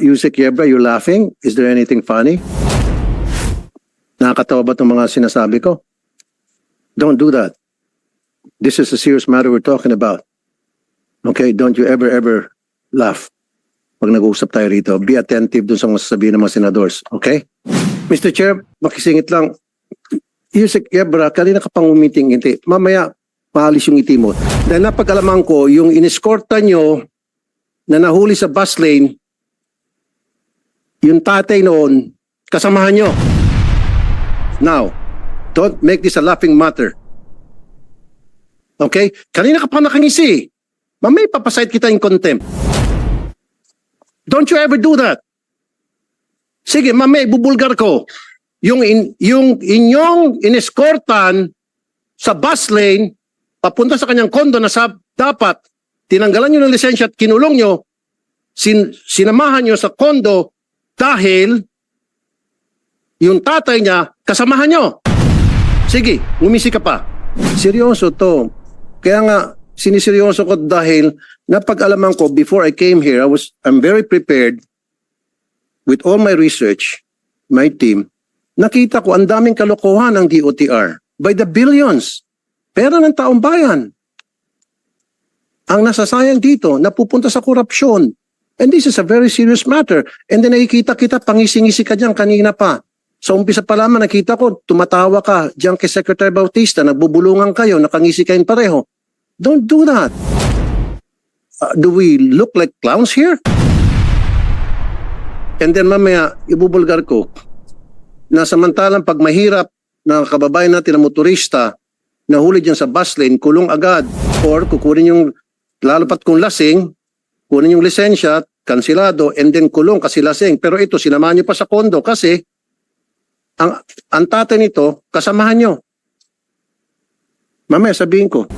Yusek Yebra, you're laughing? Is there anything funny? Nakakatawa ba itong mga sinasabi ko? Don't do that. This is a serious matter we're talking about. Okay, don't you ever, ever laugh pag nag-uusap tayo rito. Be attentive dun sa mga sasabihin ng mga senadors. Okay? Mr. Chair, makisingit lang. Yusek Yebra, kanina ka pang umiting ngiti. Mamaya, maalis yung ngiti mo. Dahil napag-alaman ko, yung iniskorta nyo na nahuli sa bus lane, yung tatay noon, kasamahan nyo. Now, don't make this a laughing matter. Okay? Kanina ka pa nakangisi. Mamay papasite kita in contempt. Don't you ever do that. Sige, mamay bubulgar ko. Yung in, yung inyong inescortan sa bus lane papunta sa kanyang kondo na sa dapat tinanggalan nyo ng lisensya at kinulong nyo, sin, sinamahan nyo sa kondo dahil yung tatay niya kasamahan nyo. Sige, ngumisi ka pa. Seryoso to. Kaya nga, siniseryoso ko dahil napag-alaman ko before I came here, I was, I'm very prepared with all my research, my team, nakita ko ang daming kalokohan ng DOTR by the billions. Pera ng taong bayan. Ang nasasayang dito, napupunta sa korupsyon. And this is a very serious matter. And then nakikita kita, pangisi-ngisi ka dyan kanina pa. Sa umpisa pa lamang nakita ko, tumatawa ka dyan kay Secretary Bautista, nagbubulungan kayo, nakangisi kayong pareho. Don't do that. Uh, do we look like clowns here? And then mamaya, ibubulgar ko, na samantalang pag mahirap na kababayan natin na motorista, nahuli dyan sa bus lane, kulong agad. Or kukunin yung, lalo pat kung lasing, kunin yung lisensya, kansilado, and then kulong kasi lasing. Pero ito, sinamahan nyo pa sa kondo kasi ang, ang tatay nito, kasamahan nyo. Mamaya sabihin ko.